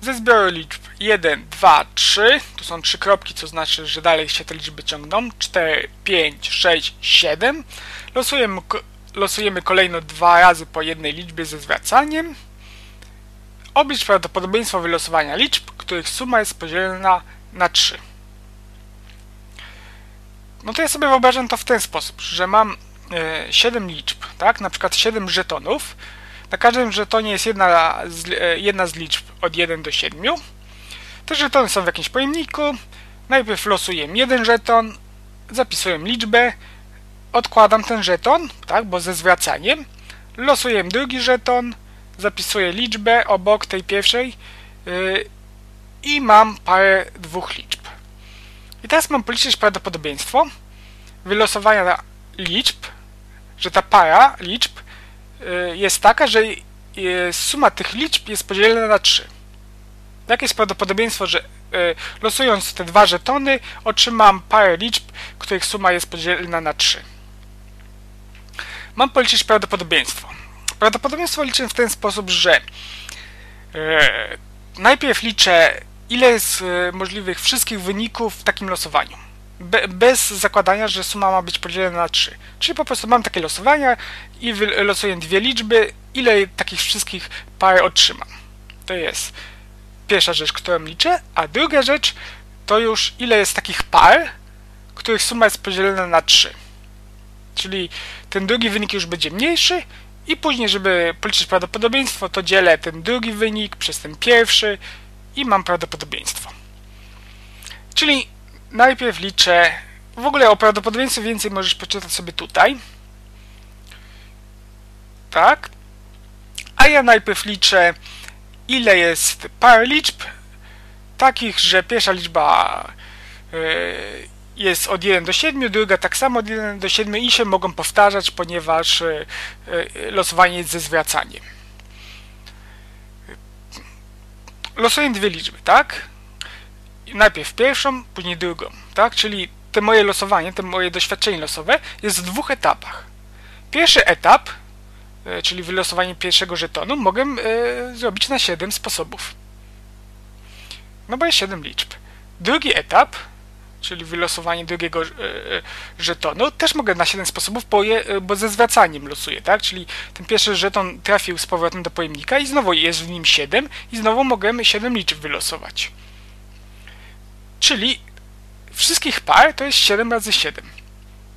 ze zbioru liczb 1, 2, 3, to są trzy kropki, co znaczy, że dalej się te liczby ciągną, 4, 5, 6, 7, losujemy, losujemy kolejno dwa razy po jednej liczbie ze zwracaniem, oblicz prawdopodobieństwo wylosowania liczb, których suma jest podzielona na 3. No to ja sobie wyobrażam to w ten sposób, że mam e, 7 liczb, tak, na przykład 7 żetonów, na każdym żetonie jest jedna z, e, jedna z liczb od 1 do 7. Te żetony są w jakimś pojemniku. Najpierw losuję jeden żeton, zapisuję liczbę, odkładam ten żeton, tak, bo ze zwracaniem. Losuję drugi żeton, zapisuję liczbę obok tej pierwszej yy, i mam parę dwóch liczb. I teraz mam policzyć prawdopodobieństwo wylosowania liczb, że ta para liczb jest taka, że y, suma tych liczb jest podzielona na 3. Jakie jest prawdopodobieństwo, że y, losując te dwa żetony otrzymam parę liczb, których suma jest podzielona na 3. Mam policzyć prawdopodobieństwo. Prawdopodobieństwo liczę w ten sposób, że najpierw liczę ile jest możliwych wszystkich wyników w takim losowaniu be, bez zakładania, że suma ma być podzielona na 3. Czyli po prostu mam takie losowania i losuję dwie liczby, ile takich wszystkich par otrzymam. To jest pierwsza rzecz, którą liczę, a druga rzecz to już ile jest takich par, których suma jest podzielona na 3. Czyli ten drugi wynik już będzie mniejszy i później, żeby policzyć prawdopodobieństwo, to dzielę ten drugi wynik przez ten pierwszy i mam prawdopodobieństwo. Czyli najpierw liczę, w ogóle o prawdopodobieństwie więcej możesz przeczytać sobie tutaj. Tak. A ja najpierw liczę, ile jest par liczb, takich, że pierwsza liczba yy, jest od 1 do 7, druga tak samo od 1 do 7 i się mogą powtarzać, ponieważ yy, losowanie jest ze zwracaniem. Losuję dwie liczby, tak? Najpierw pierwszą, później drugą, tak? Czyli te moje losowanie, te moje doświadczenie losowe jest w dwóch etapach. Pierwszy etap, e, czyli wylosowanie pierwszego żetonu, mogę e, zrobić na 7 sposobów. No bo jest 7 liczb. Drugi etap, czyli wylosowanie drugiego e, żetonu, też mogę na 7 sposobów, bo, je, bo ze zwracaniem losuję, tak? Czyli ten pierwszy żeton trafił z powrotem do pojemnika i znowu jest w nim 7 i znowu mogę 7 liczb wylosować. Czyli wszystkich par to jest 7 razy 7,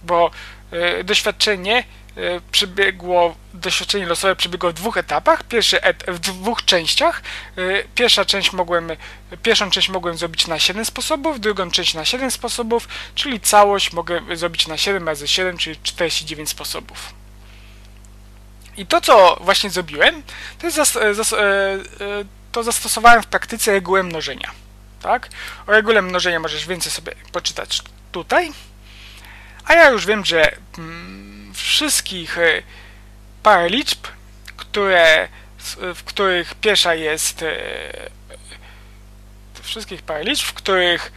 bo y, doświadczenie y, przebiegło, doświadczenie losowe przebiegło w dwóch etapach, pierwszy et, w dwóch częściach. Y, pierwsza część mogłem, pierwszą część mogłem zrobić na 7 sposobów, drugą część na 7 sposobów, czyli całość mogę zrobić na 7 razy 7, czyli 49 sposobów. I to, co właśnie zrobiłem, to, zas, zas, to zastosowałem w praktyce regułę mnożenia tak? O regule mnożenia możesz więcej sobie poczytać tutaj. A ja już wiem, że mm, wszystkich y, parę liczb, które, w których pierwsza jest y, wszystkich parę liczb, w których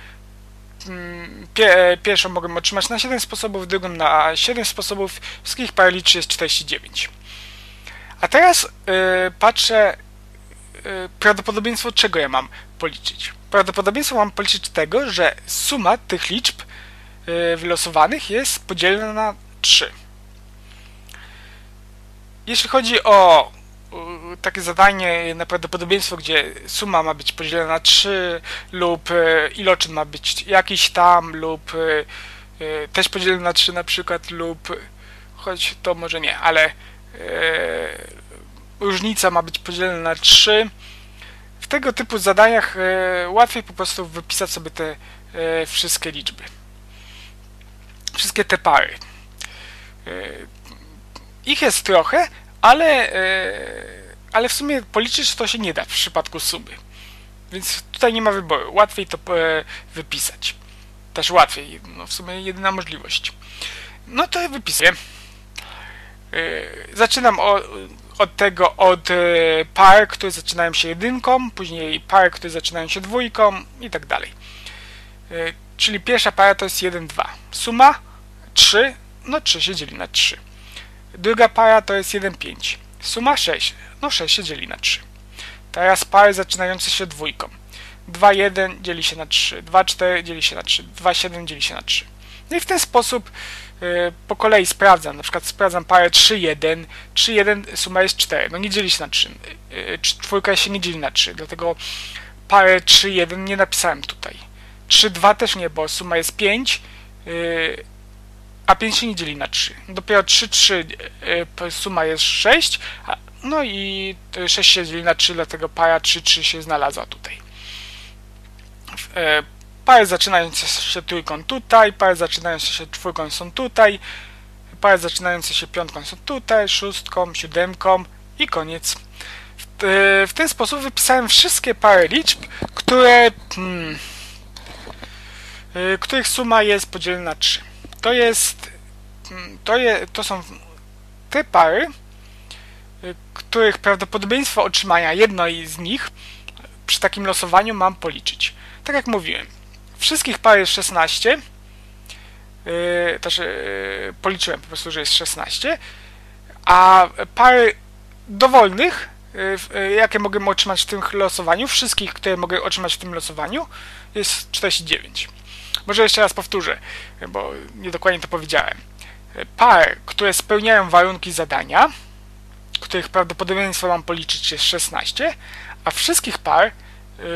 mm, pie, pierwszą mogę otrzymać na 7 sposobów, drugą na 7 sposobów, wszystkich parę liczb jest 49. A teraz y, patrzę y, prawdopodobieństwo, czego ja mam policzyć prawdopodobieństwo mam policzyć tego, że suma tych liczb y, wylosowanych jest podzielona na 3. Jeśli chodzi o y, takie zadanie na prawdopodobieństwo, gdzie suma ma być podzielona na 3 lub y, iloczyn ma być jakiś tam lub też podzielony na 3 na przykład lub choć to może nie, ale różnica ma być podzielona na 3 w tego typu zadaniach e, łatwiej po prostu wypisać sobie te e, wszystkie liczby. Wszystkie te pary. E, ich jest trochę, ale, ale w sumie policzyć to się nie da w przypadku sumy. Więc tutaj nie ma wyboru. Łatwiej to wypisać. Też łatwiej. No w sumie jedyna możliwość. No to wypisuję. Zaczynam o, od tego od e, par, które zaczynają się jedynką, później par, które zaczynają się dwójką i tak dalej. E, czyli pierwsza para to jest 1, 2. Suma 3, no 3 się dzieli na 3. Druga para to jest 1, 5. Suma 6, no 6 się dzieli na 3. Teraz pary zaczynające się dwójką. 2, 1 dzieli się na 3, 2, 4 dzieli się na 3, 2, 7 dzieli się na 3. No i w ten sposób y, po kolei sprawdzam. Na przykład sprawdzam parę 3, 1, 3, 1 suma jest 4. No nie dzieli się na 3. Y, czwórka się nie dzieli na 3, dlatego parę 3, 1 nie napisałem tutaj. 3, 2 też nie, bo suma jest 5, y, a 5 się nie dzieli na 3. Dopiero 3, 3 y, suma jest 6, a, no i 6 się dzieli na 3, dlatego para 3, 3 się znalazła tutaj. E, pary zaczynające się trójką tutaj, pary zaczynające się czwórką są tutaj, pary zaczynające się piątką są tutaj, szóstką, siódemką i koniec. W, e, w ten sposób wypisałem wszystkie pary liczb, które, hmm, e, których suma jest podzielona na 3. To jest, hmm, to, je, to są te pary, których prawdopodobieństwo otrzymania jednej z nich przy takim losowaniu mam policzyć. Tak jak mówiłem, wszystkich par jest 16, yy, też yy, policzyłem po prostu, że jest 16, a pary dowolnych, yy, jakie mogę otrzymać w tym losowaniu, wszystkich, które mogę otrzymać w tym losowaniu, jest 49. Może jeszcze raz powtórzę, bo niedokładnie to powiedziałem. Pary, które spełniają warunki zadania, których prawdopodobieństwo mam policzyć jest 16, a wszystkich par,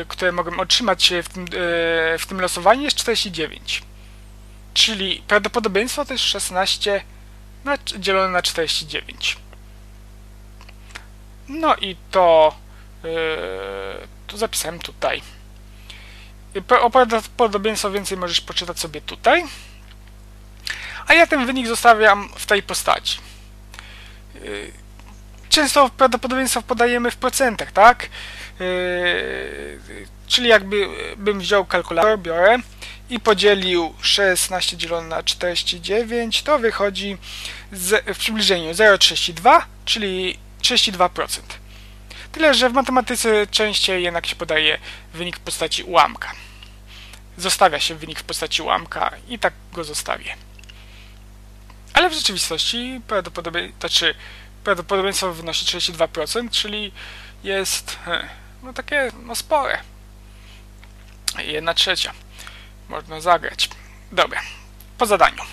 które mogą otrzymać w tym, y, w tym losowaniu jest 49. Czyli prawdopodobieństwo to jest 16 na, dzielone na 49. No i to, yy, to zapisałem tutaj. O prawdopodobieństwo więcej możesz poczytać sobie tutaj. A ja ten wynik zostawiam w tej postaci. Często prawdopodobieństwo podajemy w procentach, tak? Czyli jakby bym wziął kalkulator, biorę i podzielił 16 dzielone na 49, to wychodzi z, w przybliżeniu 0,32, czyli 32%. Tyle, że w matematyce częściej jednak się podaje wynik w postaci ułamka. Zostawia się wynik w postaci ułamka i tak go zostawię. Ale w rzeczywistości prawdopodobieństwo, to znaczy prawdopodobieństwo wynosi 32%, czyli jest no takie no spore. Jedna trzecia. Można zagrać. Dobra, po zadaniu.